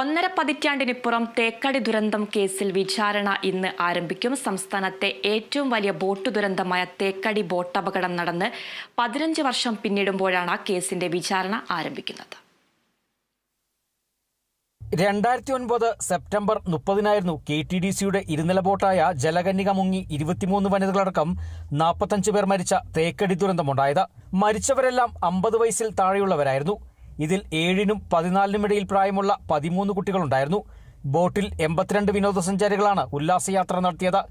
ഒന്നര പതിറ്റാണ്ടിനിപ്പുറം തേക്കടി ദുരന്തം കേസിൽ വിചാരണ ഇന്ന് ആരംഭിക്കും. സംസ്ഥാനത്തെ ഏറ്റവും വലിയ ബോട്ട് ദുരന്തമായ തേക്കടി ബോട്ട് അപകടം നടന്ന് പതിനഞ്ച് വർഷം പിന്നിടുമ്പോഴാണ് കേസിന്റെ വിചാരണ ആരംഭിക്കുന്നത്. രണ്ടായിരത്തി ഒൻപത് സെപ്റ്റംബർ മുപ്പതിനായിരുന്നു കെ ടി ഡി സിയുടെ ഇരുനില ബോട്ടായ ജലകന്യക മുങ്ങി ഇരുപത്തിമൂന്ന് വനിതകളടക്കം നാൽപ്പത്തഞ്ച് പേർ മരിച്ച തേക്കടി ദുരന്തമുണ്ടായത്. മരിച്ചവരെല്ലാം അമ്പത് വയസ്സിൽ താഴെയുള്ളവരായിരുന്നു. ഇതിൽ ഏഴിനും പതിനാലിനും ഇടയിൽ പ്രായമുള്ള പതിമൂന്ന് കുട്ടികളുണ്ടായിരുന്നു. ബോട്ടിൽ എൺപത്തിരണ്ട് വിനോദസഞ്ചാരികളാണ് ഉല്ലാസയാത്ര നടത്തിയത്.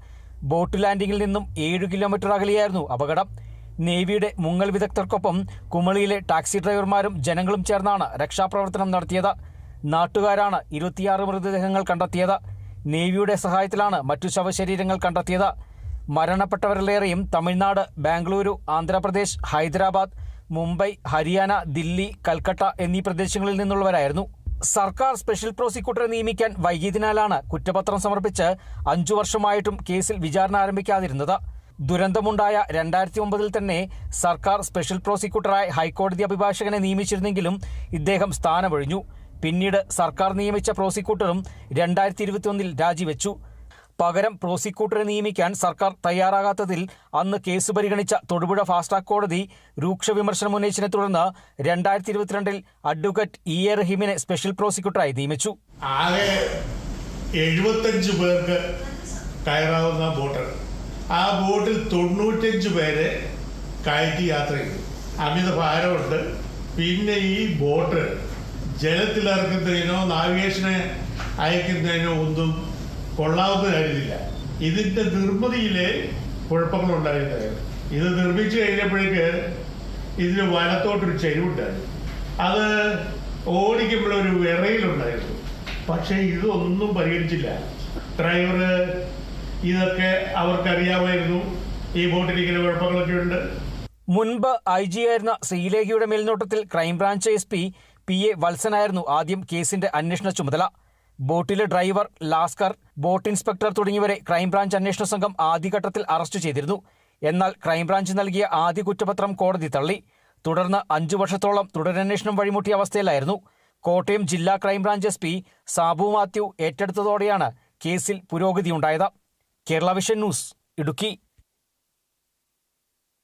ബോട്ട് ലാൻഡിംഗിൽ നിന്നും ഏഴ് കിലോമീറ്റർ അകലെയായിരുന്നു അപകടം. നേവിയുടെ മുങ്ങൽ വിദഗ്ധർക്കൊപ്പം കുമളിയിലെ ടാക്സി ഡ്രൈവർമാരും ജനങ്ങളും ചേർന്നാണ് രക്ഷാപ്രവർത്തനം നടത്തിയത്. നാട്ടുകാരാണ് ഇരുപത്തിയാറ് മൃതദേഹങ്ങൾ കണ്ടെത്തിയത്. നേവിയുടെ സഹായത്തിലാണ് മറ്റു ശവശരീരങ്ങൾ കണ്ടെത്തിയത്. മരണപ്പെട്ടവരിലേറെയും തമിഴ്നാട് ബാംഗ്ലൂരു ആന്ധ്രാപ്രദേശ് ഹൈദരാബാദ് മുംബൈ ഹരിയാന ദില്ലി കൽക്കട്ട എന്നീ പ്രദേശങ്ങളിൽ നിന്നുള്ളവരായിരുന്നു. സർക്കാർ സ്പെഷ്യൽ പ്രോസിക്യൂട്ടറെ നിയമിക്കാൻ വൈകിയതിനാലാണ് കുറ്റപത്രം സമർപ്പിച്ച് അഞ്ചു വർഷമായിട്ടും കേസിൽ വിചാരണ ആരംഭിക്കാതിരുന്നത്. ദുരന്തമുണ്ടായ രണ്ടായിരത്തി ഒമ്പതിൽ തന്നെ സർക്കാർ സ്പെഷ്യൽ പ്രോസിക്യൂട്ടറായി ഹൈക്കോടതി അഭിഭാഷകനെ നിയമിച്ചിരുന്നെങ്കിലും ഇദ്ദേഹം സ്ഥാനമൊഴിഞ്ഞു. പിന്നീട് സർക്കാർ നിയമിച്ച പ്രോസിക്യൂട്ടറും രണ്ടായിരത്തി ഇരുപത്തിയൊന്നിൽ രാജിവെച്ചു. പകരം പ്രോസിക്യൂട്ടറെ നിയമിക്കാൻ സർക്കാർ തയ്യാറാകാത്തതിൽ അന്ന് കേസ് പരിഗണിച്ച തൊടുപുഴ ഫാസ്റ്റ് കോടതി രൂക്ഷ വിമർശനം ഉന്നയിച്ചതിനെ തുടർന്ന് രണ്ടായിരത്തി ഇരുപത്തിരണ്ടിൽ അഡ്വക്കേറ്റ് ഇ എ റഹീമിനെ സ്പെഷ്യൽ പ്രോസിക്യൂട്ടറായി നിയമിച്ചു. ആകെ എഴുപത്തഞ്ച് പേർക്ക് കയറാവുന്ന ബോട്ട്. ആ ബോട്ടിൽ തൊണ്ണൂറ്റഞ്ച് പേരെ കയറ്റി യാത്ര ചെയ്തു. അമിത ഭാരമുണ്ട്. പിന്നെ ഈ ബോട്ട് ജലത്തിലിറക്കുന്നതിനോ നാവിഗേഷനെ അയക്കുന്നതിനോ ഒന്നും കൊള്ളാവുന്ന കാര്യമില്ല. ഇതിന്റെ നിർമ്മിതിയിലെ കുഴപ്പങ്ങൾ കുഴപ്പങ്ങളുണ്ടായിരുന്നത് ഇത് നിർമ്മിച്ചു കഴിഞ്ഞപ്പോഴേക്ക് ഇതിന് വലത്തോട്ടൊരു ചെരുവുണ്ടായിരുന്നു. അത് ഓടിക്കുമ്പോഴൊരു വിറയിലുണ്ടായിരുന്നു പക്ഷേ ഇതൊന്നും പരിഗണിച്ചില്ല ഡ്രൈവർ ഇതൊക്കെ അവർക്കറിയാമായിരുന്നു. ഈ ബോട്ടിൽ ഇങ്ങനെ കുഴപ്പങ്ങളൊക്കെ ഉണ്ട്. മുൻപ് ഐ ജി ആയിരുന്ന ശ്രീലേഖയുടെ മേൽനോട്ടത്തിൽ crime branch S P P A വത്സനായിരുന്നു ആദ്യം കേസിന്റെ അന്വേഷണ ചുമതല. ബോട്ടിലെ ഡ്രൈവർ ലാസ്കർ ബോട്ട് ഇൻസ്പെക്ടർ തുടങ്ങിയവരെ ക്രൈംബ്രാഞ്ച് അന്വേഷണ സംഘം ആദ്യഘട്ടത്തിൽ അറസ്റ്റ് ചെയ്തിരുന്നു. എന്നാൽ ക്രൈംബ്രാഞ്ച് നൽകിയ ആദ്യ കുറ്റപത്രം കോടതി തള്ളി. തുടർന്ന് അഞ്ചു വർഷത്തോളം തുടരന്വേഷണം വഴിമുട്ടിയ അവസ്ഥയിലായിരുന്നു. കോട്ടയം ജില്ലാ crime branch S P Sabu Mathew ഏറ്റെടുത്തതോടെയാണ് കേസിൽ പുരോഗതിയുണ്ടായത്. Kerala vision news Idukki.